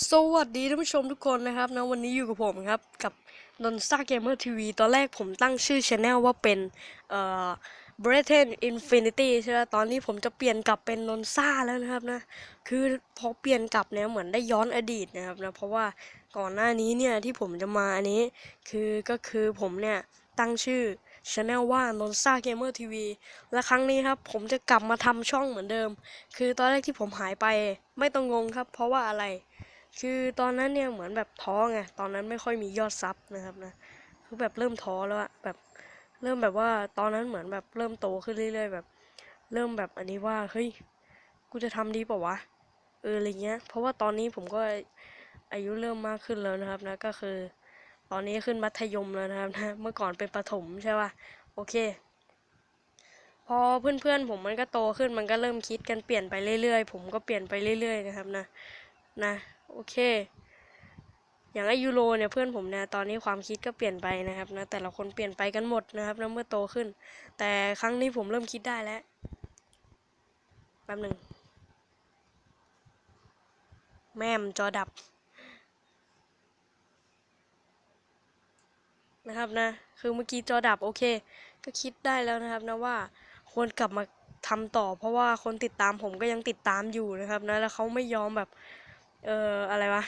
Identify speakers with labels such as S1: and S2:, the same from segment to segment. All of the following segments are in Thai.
S1: สวัสดีท่านผู้ชมทุกคนนะครับนะวันนี้อยู่กับผมครับ กับนนซ่าเกมเมอร์ทีวีตอนแรกผมตั้งชื่อช anel ว่าเป็นเอ่อ b r e t h e n Infinity ใช่ไหมตอนนี้ผมจะเปลี่ยนกลับเป็นนนซ่าแล้วนะครับนะ คือพอเปลี่ยนกลับเนี่ยเหมือนได้ย้อนอดีตนะครับนะ เพราะว่าก่อนหน้านี้เนี่ยที่ผมจะมาอันนี้ คือก็คือผมเนี่ยตั้งชื่อช anel ว่านนซ่าเกมเมอร์ทีวีและครั้งนี้ครับ ผมจะกลับมาทำช่องเหมือนเดิม คือตอนแรกที่ผมหายไปไม่ต้องงงครับ เพราะว่าอะไร คือตอนนั้นเนี่ยเหมือนแบบท้อไงตอนนั้นไม่ค่อยมียอดซับนะครับนะคือแบบเริ่มท้อแล้วอะแบบเริ่มแบบว่าตอนนั้นเหมือนแบบเริ่มโตขึ้นเรื่อย ๆ แบบ เริ่มแบบอันนี้ว่าเฮ้ยกูจะทำดีเปล่าวะเอออะไรเงี้ย เพราะว่าตอนนี้ผมก็อายุเริ่มมากขึ้นแล้วนะครับนะก็คือ ตอนนี้ขึ้นมัธยมแล้วนะครับนะเมื่อก่อนเป็นประถมใช่ป่ะโอเค พอเพื่อนๆผมมันก็โตขึ้นมันก็เริ่มคิดกันเปลี่ยนไปเรื่อยๆ ผมก็เปลี่ยนไปเรื่อย ๆ นะครับนะนะ โอเค อย่างไอยูโรเนี่ยเพื่อนผมเนี่ยตอนนี้ความคิดก็เปลี่ยนไปนะครับนะแต่ละคนเปลี่ยนไปกันหมดนะครับนะเมื่อโตขึ้น แต่ครั้งนี้ผมเริ่มคิดได้แล้วแป๊บหนึ่งแม่มจอดับ นะครับนะ คือเมื่อกี้จอดับโอเค ก็คิดได้แล้วนะครับนะว่าควรกลับมาทำต่อ เพราะว่าคนติดตามผมก็ยังติดตามอยู่นะครับนะแล้วเขาไม่ยอมแบบ เอออะไรวะ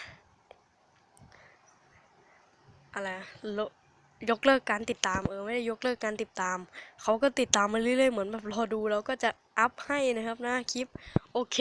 S1: อะไรอะลยกเลิกการติดตามเออไม่ได้ยกเลิกการติดตาม เขาก็ติดตามมาเรื่อยๆเหมือนแบบรอดูแล้วก็จะอัพให้นะครับนะคลิป โอเค